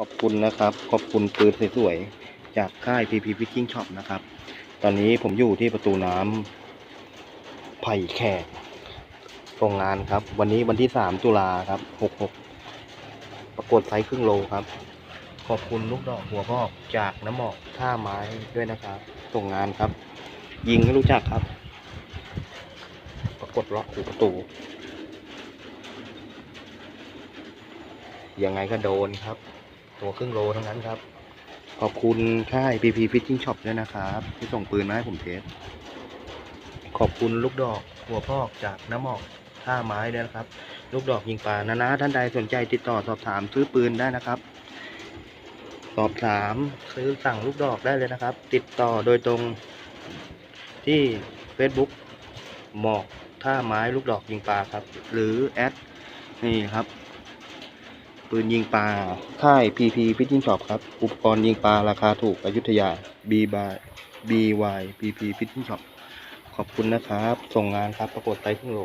ขอบคุณนะครับ ขอบคุณปืนสวยๆ จากค่าย PP Fishing Shop นะครับ ตอนนี้ผมอยู่ที่ประตูน้ำไผ่แขกโรงงานครับ วันนี้วันที่ 3 ตุลาครับ 66 ประกวดไซส์ครึ่งโลครับ ขอบคุณลูกดอกหัวพอกจากน้ำหมอกท่าไม้ด้วยนะครับส่งงานครับ ยิงให้รู้จักครับ ปรากฏล็อกหูประตูยังไงก็โดนครับ ตัวครึ่งโลทั้งนั้นครับ ขอบคุณค่าย PP Fishing Shop ด้วยนะครับ ที่ส่งปืนมาให้ผมเทส ขอบคุณลูกดอกหัวพอกจากน้ำหมอกท่าไม้ด้วยนะครับ ลูกดอกยิงปลานะนะท่านใดสนใจติดต่อสอบถามซื้อปืนได้นะครับ สอบถามซื้อสั่งลูกดอกได้เลยนะครับ ติดต่อโดยตรงที่ Facebook หมอกท่าไม้ลูกดอกยิงปลาครับ หรือแอดนี่ครับ ปืนยิงปลา ค่าย PP Fishing Shop ครับ อุปกรณ์ยิงปลาราคาถูกอยุธยา B by BY PP Fishing Shop ขอบคุณนะครับ ส่งงานครับ ประกวดไซส์ครึ่งโล